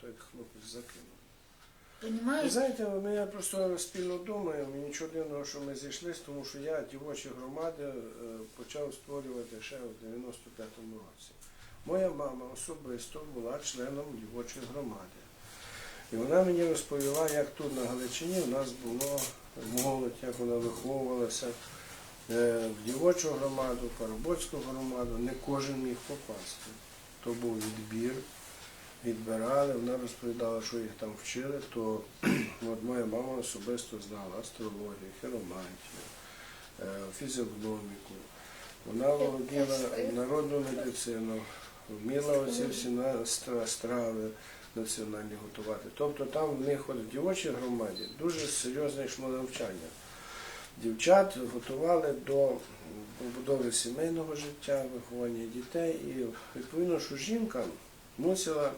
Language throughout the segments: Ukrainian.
той хлопець закинув. Ви Понімаєш? знаєте, ми просто спільно думаємо, і нічого дивного, що ми зійшлися, тому що я дівочі громади е, почав створювати ще в 95-му році. Моя мама особисто була членом дівочої громади. І вона мені розповіла, як тут на Галичині в нас було молодь, як вона виховувалася. Е, В дівочу громаду, в парубоцьку громаду не кожен міг попасти. То був відбір, відбирали, вона розповідала, що їх там вчили, то от моя мама особисто знала астрологію, хіромантію, е, фізіогноміку. Вона володіла народну медицину, вміла оці всі страви національні готувати. Тобто там в них от в дівочій громаді дуже серйозне йшло навчання. Дівчат готували до побудови сімейного життя, виховання дітей і відповідно, що жінка мусила,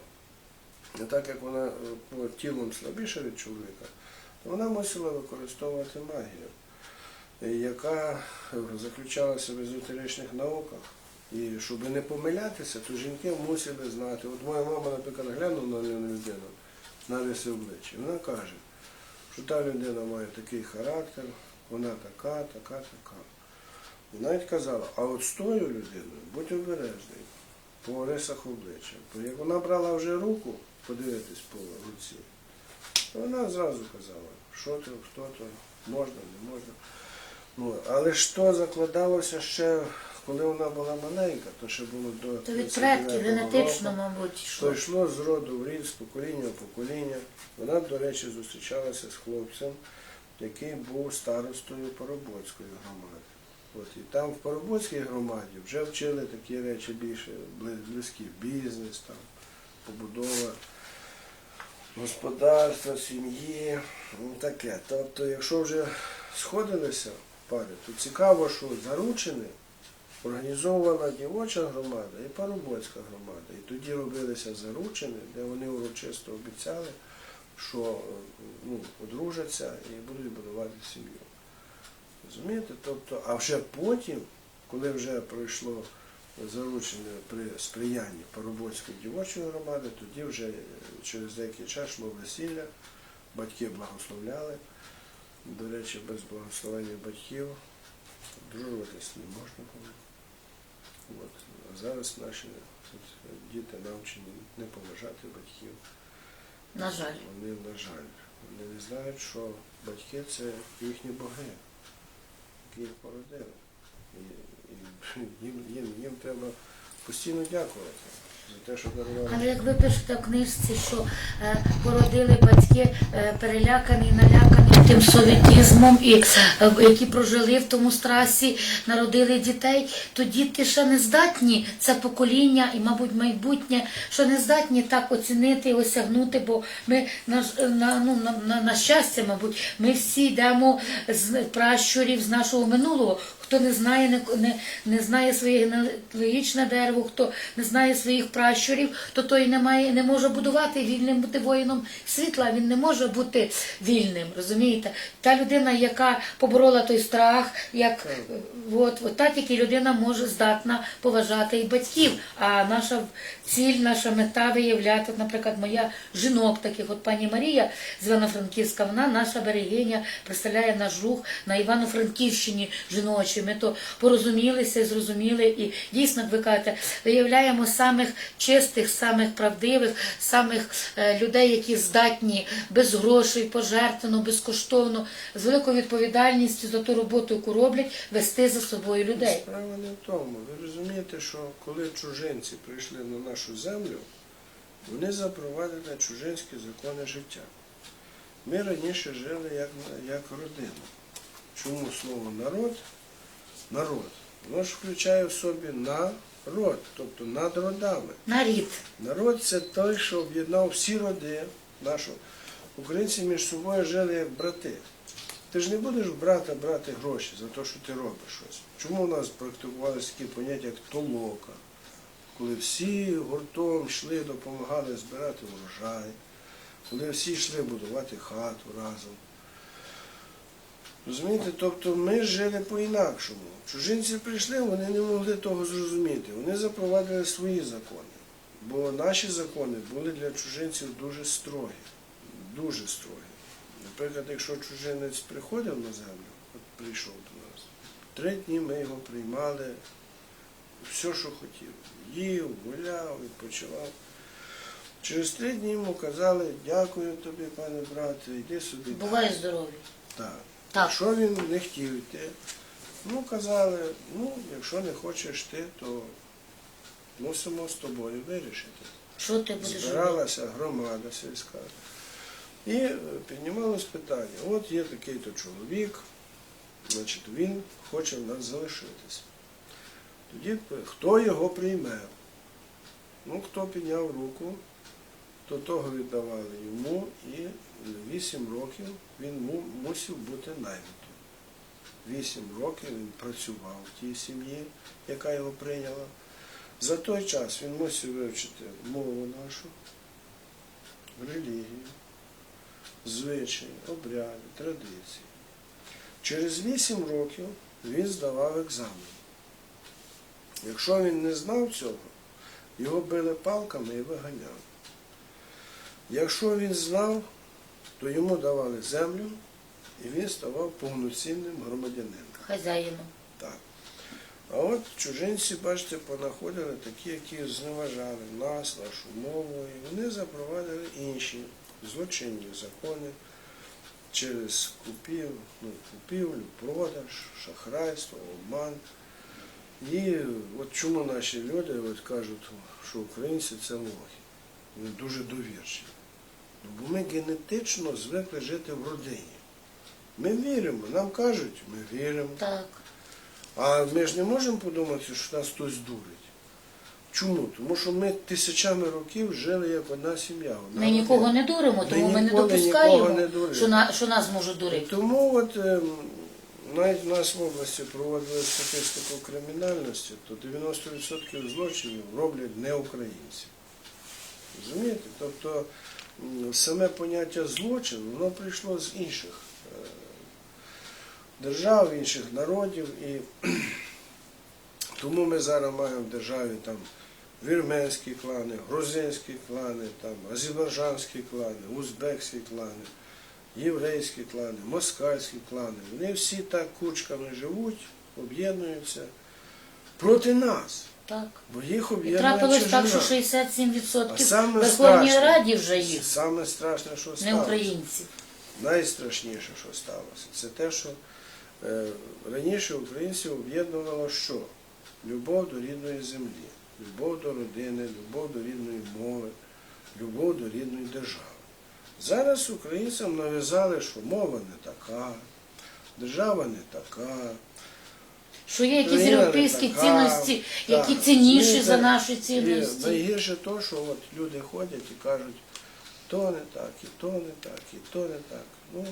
не так як вона е, тілом слабіша від чоловіка, то вона мусила використовувати магію, е, яка е, заключалася в езотеричних науках. І щоб не помилятися, то жінки мусили знати. От моя мама, наприклад, глянула на людину на риси обличчя. Вона каже, що та людина має такий характер, вона така, така, така. І навіть казала, а от з тою людиною будь обережний по рисах обличчя. Бо як вона брала вже руку подивитись по руці, вона зразу казала, що то, хто то, можна, не можна. Ну, але то закладалося ще, коли вона була маленька, то ще було до То від 39-го предків генетично, року. мабуть, То йшло. йшло з роду в рід, з покоління в покоління. Вона, до речі, зустрічалася з хлопцем, який був старостою Поробоцької громади. От, і там в Поробоцькій громаді вже вчили такі речі більше бли- близькі бізнес, там, побудова господарства, сім'ї, ну таке. Тобто, якщо вже сходилися пари, то цікаво, що заручені організовувала дівоча громада і парубоцька громада. І тоді робилися заручини, де вони урочисто обіцяли, що е, ну, одружаться і будуть будувати сім'ю. Розумієте? Тобто, а вже потім, коли вже пройшло заручення при сприянні парубоцької дівочої громади, тоді вже через деякий час йшло весілля, батьки благословляли. До речі, без благословення батьків одружуватись не можна було. От. А зараз наші от, діти навчені не поважати батьків. На жаль. Вони, на жаль, вони не знають, що батьки це їхні боги, які їх породили. Їм, їм, їм треба постійно дякувати за те, що дарували. Але як ви пишете в книжці, що е, породили батьки е, перелякані, налякані тим совєтізмом, і е, які прожили в тому страсі, народили дітей, то діти ще не здатні, це покоління і, мабуть, майбутнє, що не здатні так оцінити і осягнути, бо ми на, на, ну, на, на, на щастя, мабуть, ми всі йдемо з пращурів з нашого минулого. Хто не знає, не, не, не знає своє генеалогічне дерево, хто не знає своїх пращурів, то той не має, не може будувати вільним бути воїном світла. Він не може бути вільним. Розумієте? Та людина, яка поборола той страх, як от, от та тільки людина може здатна поважати і батьків. А наша ціль, наша мета виявляти, от, наприклад, моя жінок, таких от пані Марія з Івано-Франківська, вона наша берегиня, представляє наш рух на Івано-Франківщині жіночі. Ми то порозумілися, зрозуміли і дійсно, як ви кажете, виявляємо самих чистих, самих правдивих, самих е, людей, які здатні без грошей, пожертвено, безкоштовно, з великою відповідальністю за ту роботу, яку роблять, вести за собою людей. Справа не в тому. Ви розумієте, що коли чужинці прийшли на нашу землю, вони запровадили чужинські закони життя. Ми раніше жили як, як родина. Чому слово народ? Народ. Воно ж включає в собі народ, тобто над родами. На рід. Народ це той, що об'єднав всі роди нашого. Українці між собою жили як брати. Ти ж не будеш брата брати гроші за те, що ти робиш щось. Чому у нас практикувалися такі поняття, як толока, коли всі гуртом йшли, допомагали збирати врожай, коли всі йшли будувати хату разом. Розумієте, тобто ми жили по-інакшому. Чужинці прийшли, вони не могли того зрозуміти. Вони запровадили свої закони. Бо наші закони були для чужинців дуже строгі. Дуже строгі. Наприклад, якщо чужинець приходив на землю, от прийшов до нас, три дні ми його приймали, все, що хотів. Їв, гуляв, відпочивав. Через три дні йому казали, дякую тобі, пане брате, йди собі. Буває здоровий. Так. Так. Якщо він не хотів йти, ну казали, ну, якщо не хочеш ти, то мусимо з тобою вирішити. Що ти будеш робити? Збиралася громада сільська. І е, піднімалось питання, от є такий-то чоловік, значить, він хоче в нас залишитися. Тоді хто його прийме? Ну, хто підняв руку, то того віддавали йому, і 8 років він мусив бути наймитим. 8 років він працював в тій сім'ї, яка його прийняла. За той час він мусив вивчити мову нашу, релігію, звичаї, обряди, традиції. Через 8 років він здавав екзамен. Якщо він не знав цього, його били палками і виганяли. Якщо він знав, то йому давали землю, і він ставав повноцінним громадянином. Хазяїном. Так. А от чужинці, бачите, понаходили такі, які зневажали нас, нашу мову, і вони запровадили інші злочинні закони через купів, ну, купівлю, продаж, шахрайство, обман. І от чому наші люди от кажуть, що українці це лохи. Вони дуже довірчі. Ну, Бо ми генетично звикли жити в родині. Ми віримо, нам кажуть, ми віримо. Так. А ми ж не можемо подумати, що нас хтось дурить. Чому? Тому що ми тисячами років жили як одна сім'я. Ми нікого не дуримо, Ми тому ми не допускаємо, не що, на, що нас можуть дурити. Тому от ем, навіть в нас в області проводили статистику кримінальності, то 90% злочинів роблять не українці. Розумієте? Тобто саме поняття злочин, воно прийшло з інших е, держав, інших народів. І тому ми зараз маємо в державі там вірменські клани, грузинські клани, там, азербайджанські клани, узбекські клани, єврейські клани, москальські клани. Вони всі так кучками живуть, об'єднуються проти нас. Так. Бо їх І трапилось так, що 67% в Верховній Раді вже їх, Саме страшне, що не українці. Найстрашніше, що сталося, це те, що е, раніше українців об'єднувало що? Любов до рідної землі, любов до родини, любов до рідної мови, любов до рідної держави. Зараз українцям нав'язали, що мова не така, держава не така. Що є якісь європейські цінності, які цінніші за наші цінності. найгірше то, що от люди ходять і кажуть, то не так, і то не так, і то не так. Ну,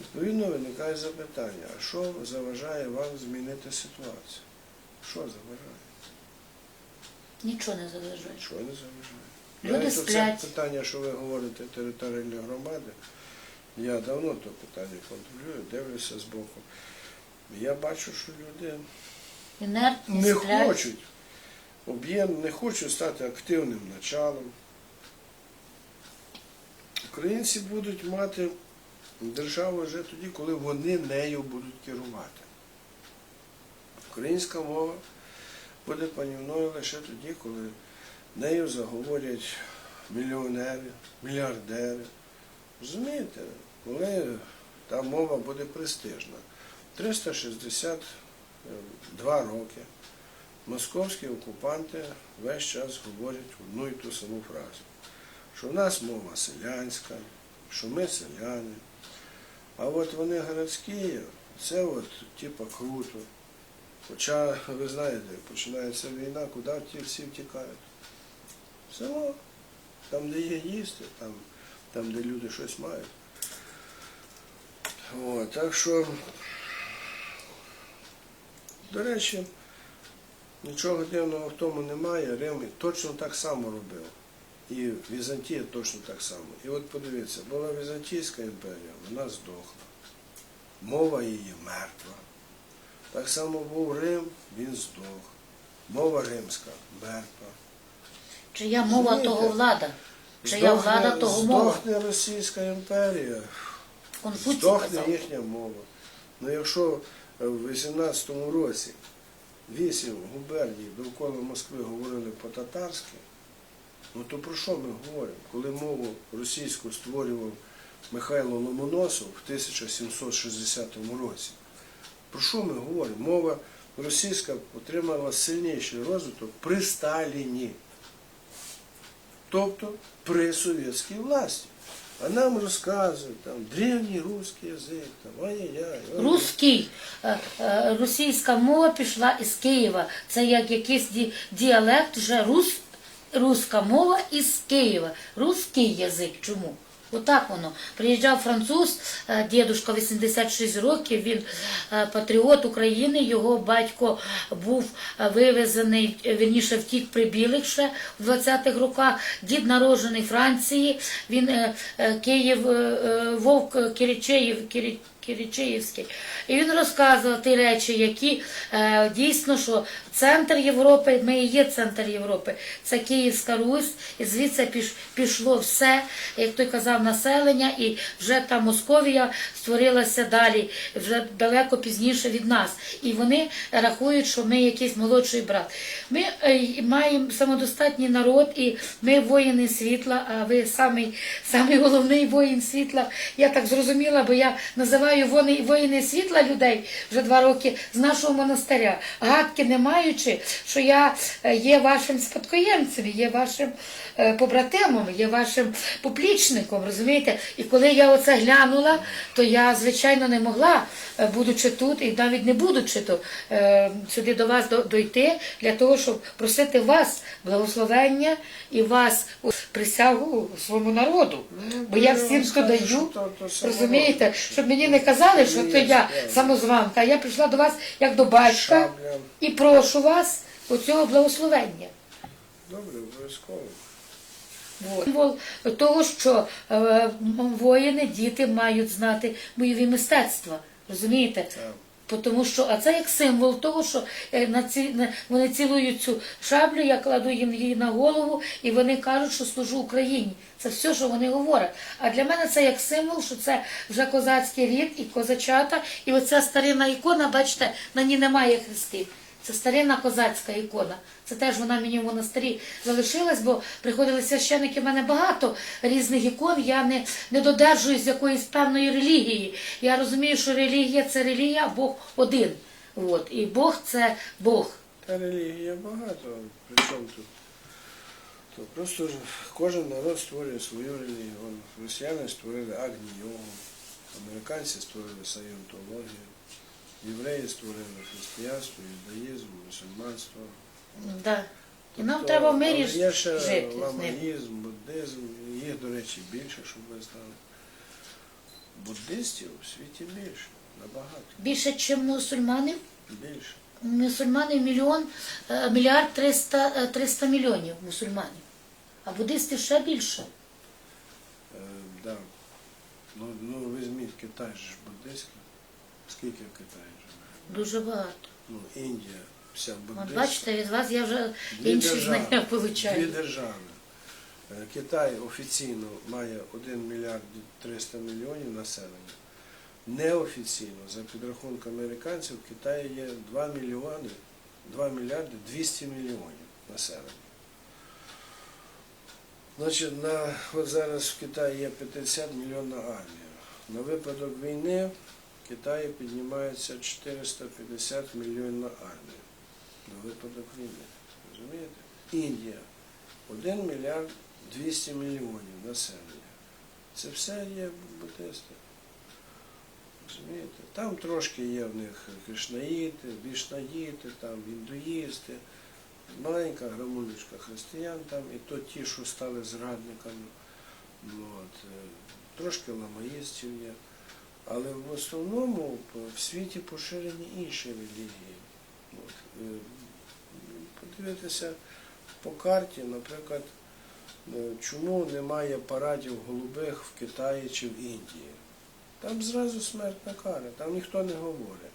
відповідно виникає запитання, а що заважає вам змінити ситуацію? Що заважає? Нічого не заважає. Нічого не заважає. Люди Навіть сплять. Це питання, що ви говорите територіальні громади, я давно то питання контролюю, дивлюся з боку. Я бачу, що люди Інертні, не сплять. хочуть об'єм, не хочуть стати активним началом. Українці будуть мати державу вже тоді, коли вони нею будуть керувати. Українська мова буде панівною лише тоді, коли нею заговорять мільйонери, мільярдери. Розумієте, коли та мова буде престижна. 362 роки московські окупанти весь час говорять одну і ту саму фразу, що в нас мова селянська, що ми селяни. А от вони городські, це от типа круто. Хоча, ви знаєте, починається війна, куди ті всі втікають? Село, там, де є їсти, там, там де люди щось мають. От, так що, до речі, нічого дивного в тому немає. Рим точно так само робив. І Візантія точно так само. І от подивіться, була Візантійська імперія, вона здохла. Мова її мертва. Так само був Рим, він здох. Мова римська мертва. Чия мова, Розумієте? того влада. Чия влада, того мова. здохне Російська імперія, Конфуцій здохне казав. їхня мова. Ну якщо е, в 18-му році вісім губерній довкола Москви говорили по-татарськи, ну то про що ми говоримо? Коли мову російську створював Михайло Ломоносов в 1760 році, про що ми говоримо? Мова російська отримала сильніший розвиток при Сталіні. Тобто при совєтській власті. А нам розказують там древній русський язик, там ай-яй-яй. ой. Руський, е, е, російська мова пішла із Києва. Це як якийсь ді- діалект, вже рус, руська мова із Києва. Руський язик. Чому? Отак воно. Приїжджав француз, е, дідушка 86 років, він е, патріот України, його батько був е, вивезений, вірніше втік при білих ще в 20-х роках. Дід народжений Франції, він Київ, Вовк Киричеїв, Кирі- Киричеївський. І він розказував ті речі, які е, дійсно, що центр Європи, ми і є центр Європи, це Київська Русь, і звідси піш, пішло все, як той казав, населення, і вже та Московія створилася далі, вже далеко пізніше від нас. І вони рахують, що ми якийсь молодший брат. Ми е, маємо самодостатній народ, і ми воїни світла, а ви самий, самий головний воїн світла. Я так зрозуміла, бо я називаю вони- воїни світла людей вже два роки з нашого монастиря. Гадки не маючи, що я е, є вашим спадкоємцем, є вашим е, побратимом, є вашим поплічником, розумієте? І коли я оце глянула, то я, звичайно, не могла, е, будучи тут і навіть не будучи тут, сюди до вас дойти для того, щоб просити вас благословення і вас присягу своєму народу. Бо я всім хто що даю, розумієте, щоб мені не казали, що то я самозванка, а я прийшла до вас як до батька і прошу вас оцього благословення. Добре, обов'язково. Символ того, що е, воїни, діти мають знати бойові мистецтва. Розумієте? Так. Тому що, а це як символ того, що е, на ці, на, вони цілують цю шаблю, я кладу їм її на голову, і вони кажуть, що служу Україні. Це все, що вони говорять. А для мене це як символ, що це вже козацький рід і козачата. І оця старина ікона, бачите, на ній немає хрестів. Це старинна козацька ікона. Це теж вона мені в монастирі залишилась, бо приходили священики, в мене багато різних ікон. Я не, не додержуюсь якоїсь певної релігії. Я розумію, що релігія це релігія, Бог один. От. І Бог це Бог. Та релігія багато, причому тут. То просто кожен народ створює свою релігію. Росіяни створили Агні-йогу, американці створили саєнтологію, євреї створили християнство, юдаїзм, мусульманство. Да. І нам Тобто, треба в мирі але є ще жити ламаїзм, буддизм, їх, до речі, більше, щоб ви знали. Буддистів у світі більше, набагато Більше, ніж мусульманів. більше. Мусульманів мільйон, е, мільярд триста, е, триста мільйонів мусульманів. А буддистів ще більше. Е, да. Ну, ну візьміть Китай же ж буддистський. Скільки в Китаї живе? Дуже багато. Ну, Індія, вся От бачите, від вас я вже інші знання Дві держави. Е, Китай офіційно має 1 мільярд 300 мільйонів населення. Неофіційно, за підрахунками американців, в Китаї є 2 мільйони, 2 мільярди 200 мільйонів населення. Значить, на, от зараз в Китаї є 50 мільйонна армія. На випадок війни Китаї піднімається 450 мільйонна армія. На випадок війни. Розумієте? Індія 1 мільярд 200 мільйонів населення. Це все є буддисти. Розумієте? Там трошки є в них кришнаїти, вішнаїти, там індуїсти, маленька грамулечка християн там, і то ті, що стали зрадниками. Ну, От, е, трошки ламаїстів є. Але в основному в світі поширені інші релігії. От, е, подивитися по карті, наприклад, е, чому немає парадів голубих в Китаї чи в Індії. Там зразу смертна кара, там ніхто не говорить.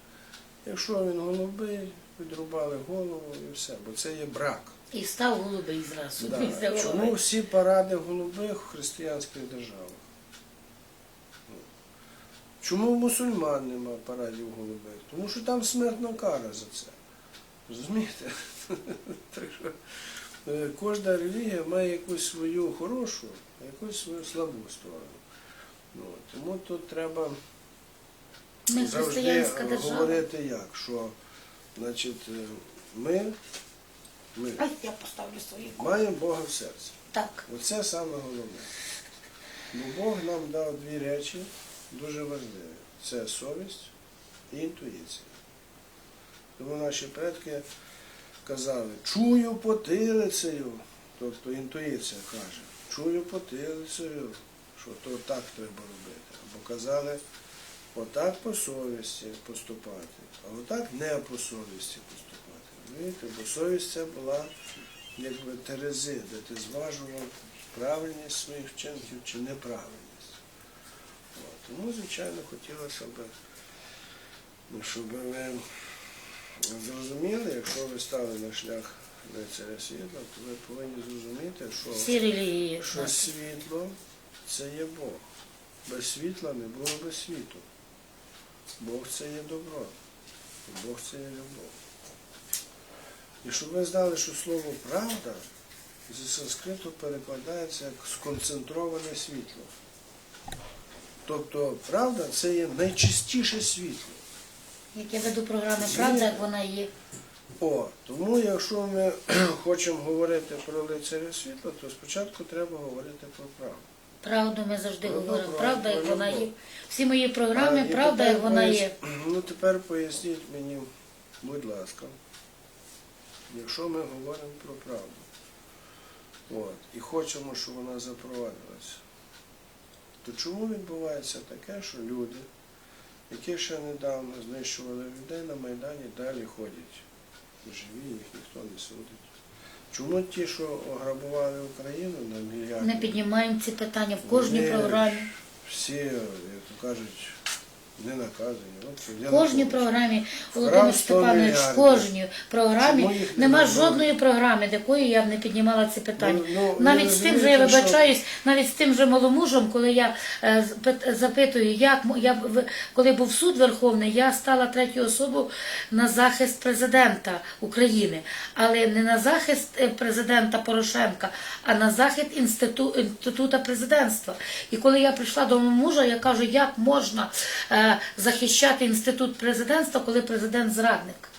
Якщо він голубий, відрубали голову і все, бо це є брак. І став голубий зразу. Да. Чому всі паради голубих в християнських державах? Чому в мусульман нема парадів голубих? Тому що там смертна кара за це. Розумієте? Так що е, кожна релігія має якусь свою хорошу, а якусь свою слабу сторону. Ну, тому тут треба Ми завжди говорити як, що значить, е, ми, ми Ай, я поставлю свої маємо Бога в серці. Так. Оце саме головне. Бо Бог нам дав дві речі дуже важливі. Це совість і інтуїція. Тому наші предки казали, чую потилицею, тобто інтуїція каже, чую потилицею, що то так треба робити. Або казали, отак по совісті поступати, а отак не по совісті поступати. Розумієте? Бо совість це була якби терези, де ти зважував правильність своїх вчинків чи неправильність. Тому, звичайно, хотілося б, ну, щоб ви зрозуміли, якщо ви стали на шлях лицаря світла, то ви повинні зрозуміти, що, що світло це є Бог. Без світла не було би світу. Бог це є добро. Бог це є любов. І щоб ви знали, що слово правда зі санскриту перекладається як сконцентроване світло. Тобто правда це є найчистіше світло. Як я веду програми Правда, як вона є. О, тому якщо ми хочемо говорити про лицаря світла, то спочатку треба говорити про правду. Правду ми завжди Ну, говоримо. добре, Правда, як вона є. Всі мої програми, А, і правда, тепер як вона пояс- є. Ну тепер поясніть мені, будь ласка, якщо ми говоримо про правду, от, і хочемо, щоб вона запровадилася, то чому відбувається таке, що люди, які ще недавно знищували людей на Майдані, далі ходять живі, їх ніхто не судить? Чому ті, що ограбували Україну на мільярди? Ми піднімаємо ці питання в кожній програмі. Всі, як то кажуть, не наказані. В кожній програмі Володимир Степанович, в кожній програмі нема жодної програми, до якої я б не піднімала ці питання. Ну, ну, навіть з тим же я вибачаюсь, навіть з тим же маломужем, коли я е, запитую, як я в- коли був суд Верховний, я стала третьою особою на захист президента України, але не на захист е, президента Порошенка, а на захист інститу, інститута президентства. І коли я прийшла до мужа, я кажу, як можна е, захищати інститут президентства, коли президент зрадник.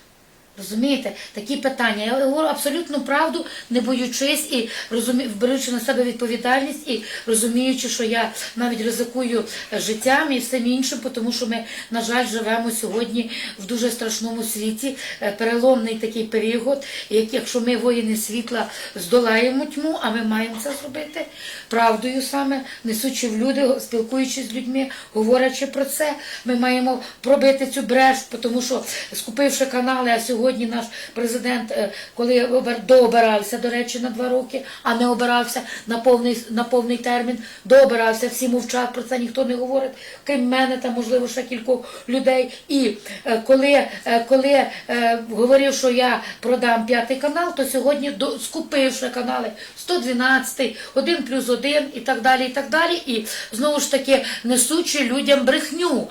Розумієте, такі питання. Я говорю абсолютну правду, не боючись і розумі... беручи на себе відповідальність і розуміючи, що я навіть ризикую життям і всім іншим, тому що ми, на жаль, живемо сьогодні в дуже страшному світі, е, переломний такий період. Як- якщо ми воїни світла здолаємо тьму, а ми маємо це зробити правдою саме, несучи в люди, спілкуючись з людьми, говорячи про це, ми маємо пробити цю бреш, тому що скупивши канали, а сьогодні наш президент, е, коли дообирався, до речі, на два роки, а не обирався на повний, на повний термін, дообирався, всі мовчать, про це ніхто не говорить, крім мене та, можливо, ще кількох людей. І е, коли, е, коли говорив, що я продам п'ятий канал, то сьогодні, скупивши канали 112, 1 плюс 1 і так далі, і так далі, і знову ж таки несучи людям брехню,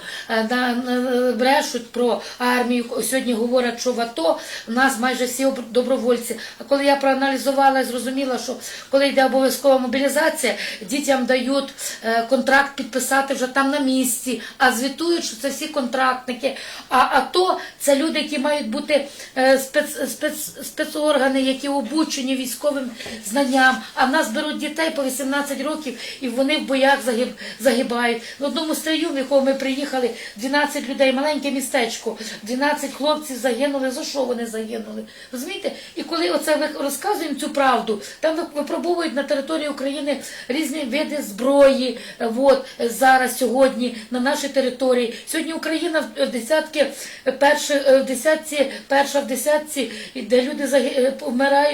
брешуть про армію. Сьогодні говорять, що в АТО в нас майже всі об- добровольці. А коли я проаналізувала і зрозуміла, що коли йде обов'язкова мобілізація, дітям дають е, контракт підписати вже там на місці, а звітують, що це всі контрактники. А АТО це люди, які мають бути е, спец, спец, спецоргани, які обучені військовим знанням. А в нас беруть дітей по 18 років і вони в боях загиб, загибають. В одному стрію, в якому ми приїхали, 12 людей, маленьке містечко, 12 хлопців загинули. За що вони загинули? Розумієте? І коли оце ми розказуємо цю правду, там випробовують на території України різні види зброї. е, От е, зараз сьогодні на нашій території. Сьогодні Україна в- в десятки е, перші, е, в десятці, перша в десятці, де люди е,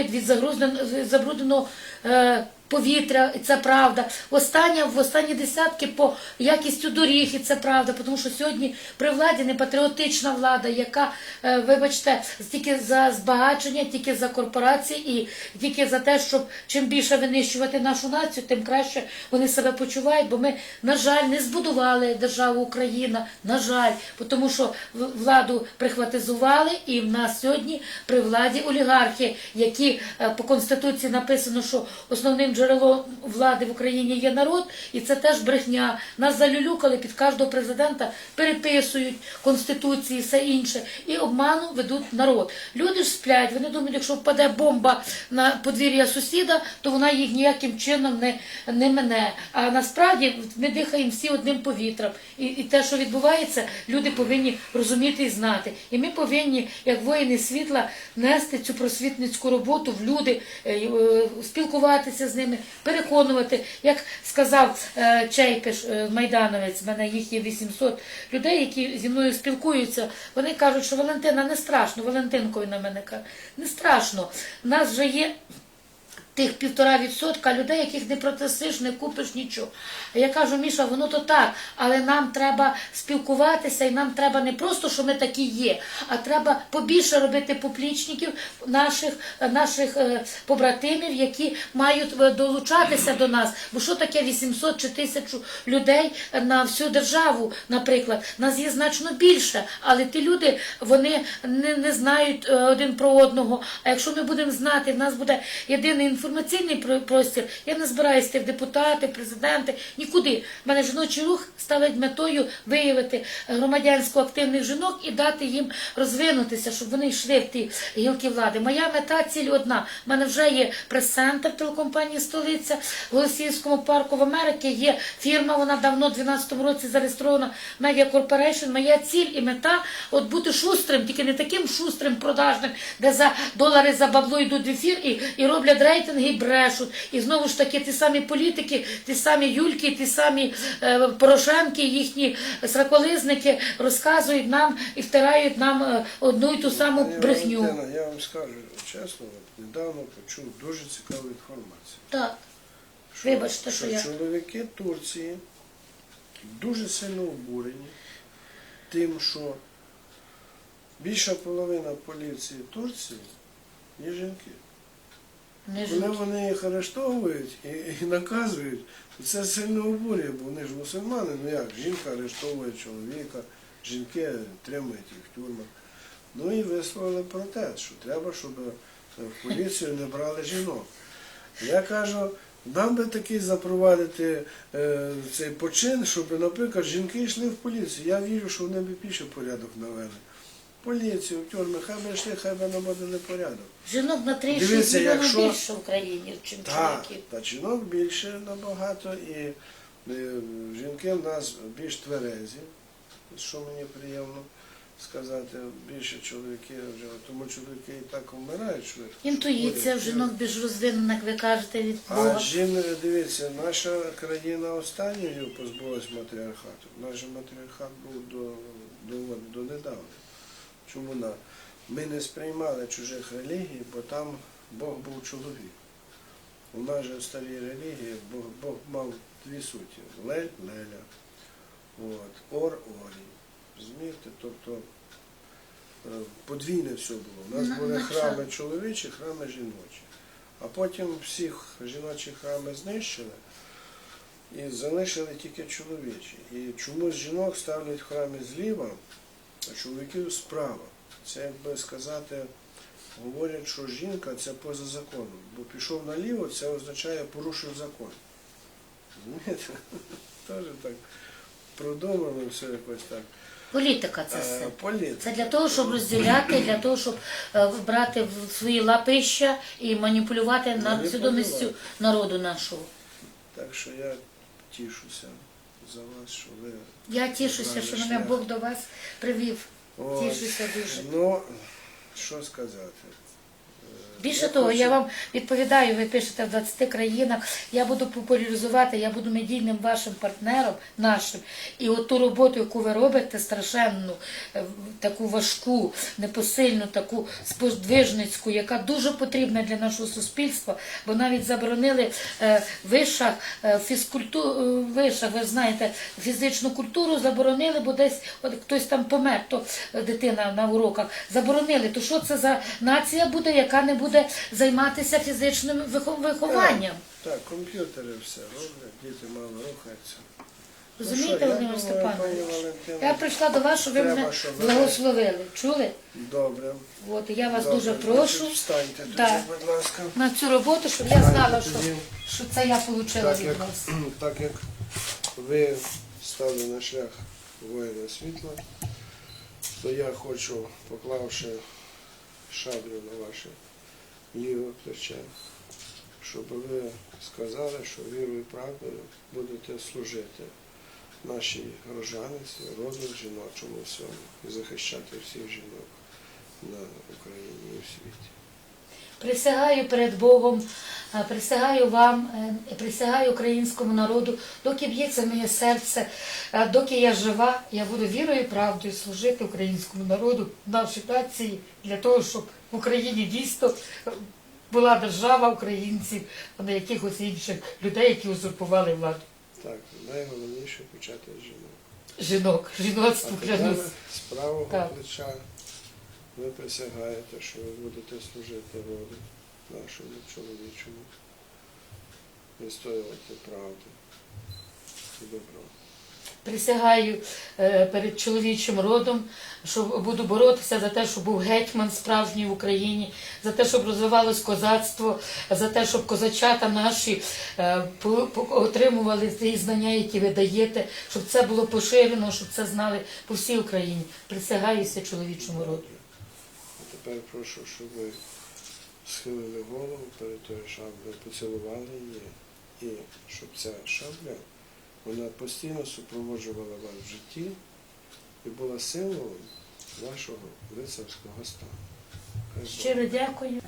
від забрудненого е, повітря, і це правда. Остання, в останні десятки по якістю доріг, і це правда, тому що сьогодні при владі не патріотична влада, яка, е, вибачте, тільки за збагачення, тільки за корпорації і тільки за те, щоб чим більше винищувати нашу націю, тим краще вони себе почувають, бо ми, на жаль, не збудували державу Україна, на жаль, тому що владу прихватизували, і в нас сьогодні при владі олігархи, які е, по конституції написано, що основним джерелом влади в Україні є народ, і це теж брехня. Нас залюлюкали під кожного президента, переписують конституції, все інше, і обману ведуть народ. Люди ж сплять, вони думають, якщо впаде бомба на подвір'я сусіда, то вона їх ніяким чином не, не мене. А насправді ми дихаємо всі одним повітрям. І, і те, що відбувається, люди повинні розуміти і знати. І ми повинні, як воїни світла, нести цю просвітницьку роботу в люди, е, е, спілкуватися з ними, переконувати. Як сказав е, Чейпиш, е, майдановець, в мене їх є 800 людей, які зі мною спілкуються. Вони кажуть, що Валентина не страшно, Валентинкою на мене каже, не страшно. У нас вже є тих півтора відсотка людей, яких не протестиш, не купиш нічого. Я кажу, Міша, воно то так, але нам треба спілкуватися, і нам треба не просто, що ми такі є, а треба побільше робити поплічників наших, наших е, побратимів, які мають е, долучатися до нас. Бо що таке 800 чи 1000 людей на всю державу, наприклад? Нас є значно більше, але ті люди вони не, не знають е, один про одного. А якщо ми будемо знати, в нас буде єдиний інформаційний простір. Я не збираюся йти в депутати, президенти, нікуди. У мене жіночий рух ставить метою виявити громадянсько активних жінок і дати їм розвинутися, щоб вони йшли в ті гілки влади. Моя мета ціль одна. У мене вже є прес-центр телекомпанії Столиця в Голосіївському парку в Америці. Є фірма, вона давно, 12-му році зареєстрована Media Corporation. Моя ціль і мета от бути шустрим, тільки не таким шустрим продажним, де за долари за бабло йдуть в ефір і, і роблять рейтинги і брешуть. І знову ж таки ті самі політики, ті самі Юльки, ті самі е, Порошенки, їхні сраколизники розказують нам і втирають нам е, одну і ту саму Пані брехню. Валентина, я вам скажу чесно, от недавно почув дуже цікаву інформацію. Так. Вибачте, що я- чоловіки Турції дуже сильно обурені тим, що більша половина поліції Турції є жінки. Коли вони їх арештовують і, і наказують, то це сильно обурює, бо вони ж мусульмани, ну як, жінка арештовує чоловіка, жінки тримають їх в тюрмах. Ну і висловили протест, що треба, щоб в поліцію не брали жінок. Я кажу, нам би такий запровадити е, цей почин, щоб, наприклад, жінки йшли в поліцію. Я вірю, що вони б більше порядок навели. Поліцію, в тюрми, хай би йшли, хай би наводили порядок. Жінок на 3-6 Дивіться, мільйонів якщо- більше в Україні, ніж Так, чоловіків. та жінок більше набагато, і е, жінки в нас більш тверезі, що мені приємно сказати, більше чоловіки вже, тому чоловіки і так вмирають швидко. Інтуїція в жінок більш розвинена, як ви кажете, від А Бога. жін, дивіться, наша країна останньою позбулась матріархату. Наш же матріархат був до, до, до недавно. Чому на? Ми не сприймали чужих релігій, бо там Бог був чоловік. У нас же в старій релігії Бог, Бог мав дві суті лель леля, от, ор орі. Розумієте? Тобто е, подвійне все було. У нас На- були на храми чоловічі, храми жіночі. А потім всіх жіночі храми знищили і залишили тільки чоловічі. І чомусь жінок ставлять в храмі зліва, чоловіків справа. Це як би сказати, говорять, що жінка це поза законом. Бо пішов наліво, це означає порушив закон. Розумієте? Теж так продумано все якось так. Політика це Е, все. Політика. Це для того, щоб розділяти, для того, щоб е, брати в свої лапища і маніпулювати над свідомістю народу нашого. Так що я тішуся за вас, що ви. Я тішуся, що мене. Бог до вас привів. От, Тішуся дуже. Ну, що сказати. Більше Я того, я вам відповідаю, ви пишете в 20 країнах. Я буду популяризувати, я буду медійним вашим партнером нашим. І от ту роботу, яку ви робите, страшенну, е, таку важку, непосильну, таку сподвижницьку, яка дуже потрібна для нашого суспільства, бо навіть заборонили е, вишах, е, фізкульту, е, вишах, ви знаєте, фізичну культуру заборонили, бо десь от хтось там помер, то дитина на уроках заборонили. То що це за нація буде, яка не буде займатися фізичним вихованням? Так, комп'ютери все роблять, діти мало рухаються. Розумієте, Ну я Володимир Степанович? Я прийшла до вас, щоб ви мене благословили. Чули? Добре. От я вас Добре, дуже прошу Встаньте тоді, Так. будь ласка. на цю роботу, щоб я знала, що, що це я отримала від як, вас. так як ви стали на шлях воїна світла, то я хочу, поклавши шаблю на ваше ліве плече, щоб ви сказали, що вірою і правдою будете служити нашій рожаниці, роду жіночому всьому і захищати всіх жінок на Україні і в світі. Присягаю перед Богом, присягаю вам, е, присягаю українському народу, доки б'ється моє серце, доки я жива, я буду вірою і правдою служити українському народу, нашій нації, для того, щоб в Україні дійсно е, була держава українців, а не якихось інших людей, які узурпували владу. Так, найголовніше почати з жінок. Жінок, тепер клянусь. з правого Так. плеча ви присягаєте, що ви будете служити роду нашому чоловічому, відстоювати правду і добро. Присягаю е, перед чоловічим родом, що буду боротися за те, щоб був гетьман справжній в Україні, за те, щоб розвивалось козацтво, за те, щоб козачата наші е, отримували ті знання, які ви даєте, щоб це було поширено, щоб це знали по всій Україні. Присягаюся чоловічому роду. Тепер прошу, щоб ви схилили голову перед тою шаблею, поцілували її, і щоб ця шабля вона постійно супроводжувала вас в житті і була символом вашого лицарського стану. Щиро дякую.